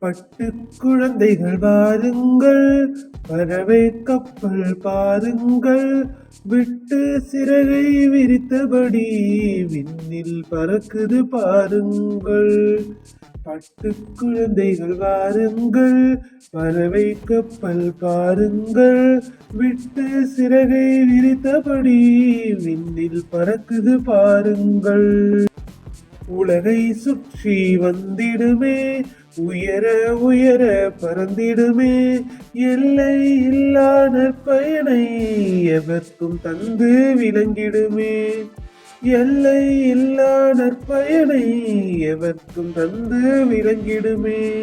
பட்டு குழந்தைகள் வாருங்கள். பறவை கப்பல் பாருங்கள். விட்டு சிறகை விரித்தபடி விண்ணில் பறக்குது பாருங்கள். பட்டு குழந்தைகள் வாருங்கள். பறவை கப்பல் பாருங்கள். விட்டு சிறகை விரித்தபடி விண்ணில் பறக்குது பாருங்கள். உலகை சுற்றி வந்திடுமே. உயர உயர பறந்திடுமே. எல்லை இல்லா நற்பயனை எவர்க்கும் தந்து விளங்கிடுமே. எல்லை இல்லா நற்பயனை எவர்க்கும் தந்து விளங்கிடுமே.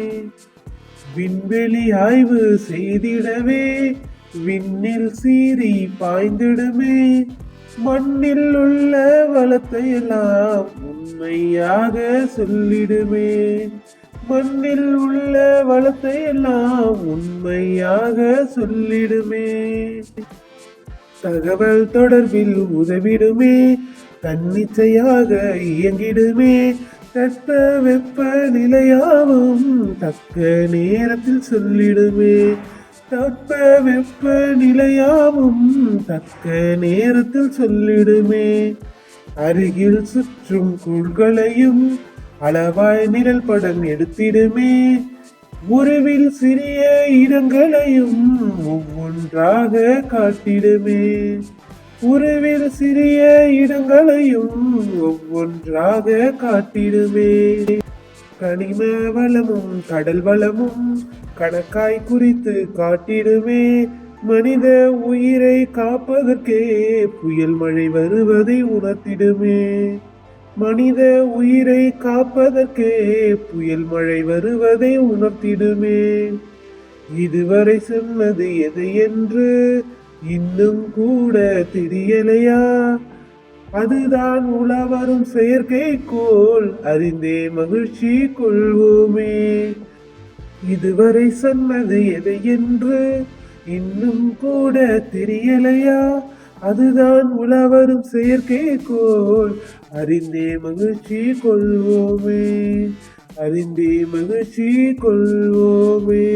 விண்வெளி ஆய்வு செய்திடவே. விண்ணில் சீறி பாய்ந்திடுமே. மண்ணில் உள்ள வளத்தையெல்லாம் உண்மையாக சொல்லிடுமே. மண்ணில் உள்ள வளத்தை எல்லாம் உண்மையாக சொல்லிடுமே. தகவல் தொடர்பில் உதவிடுமே தன்னிச்சையாக இயங்கிடுமே. தட்ப வெப்ப நிலையாவும் தக்க நேரத்தில் சொல்லிடுமே. தட்ப வெப்ப நிலையாவும் தக்க நேரத்தில் சொல்லிடுமே. அருகில் சுற்றும் கூழ்களையும் அளவாய் நிழல் படம் எடுத்திடுமே. உருவில் சிறிய இடங்களையும் ஒவ்வொன்றாக காட்டிடுமே. உருவில் சிறிய இடங்களையும் ஒவ்வொன்றாக காட்டிடுமே. கனிம வளமும் கடல் வளமும் கணக்காய் குறித்து காட்டிடுமே. மனித உயிரை காப்பதற்கே புயல் மழை வருவதை உணர்த்திடுமே. மனித உயிரை காப்பதற்கே புயல் மழை வருவதை உணர்த்திடுமே. இதுவரை சொன்னது எது என்று இன்னும் கூட தெரியலையா? அதுதான் உலவரும் செயற்கைக்கோள் அறிந்தே மகிழ்ச்சி கொள்வோமே. இதுவரை சொன்னது எது என்று இன்னும் கூட தெரியலையா? அதுதான் உலவரும் செயற்கைக்கோள் அறிந்தே மகிழ்ச்சி கொள்வோமே. அறிந்தே மகிழ்ச்சி கொள்வோமே.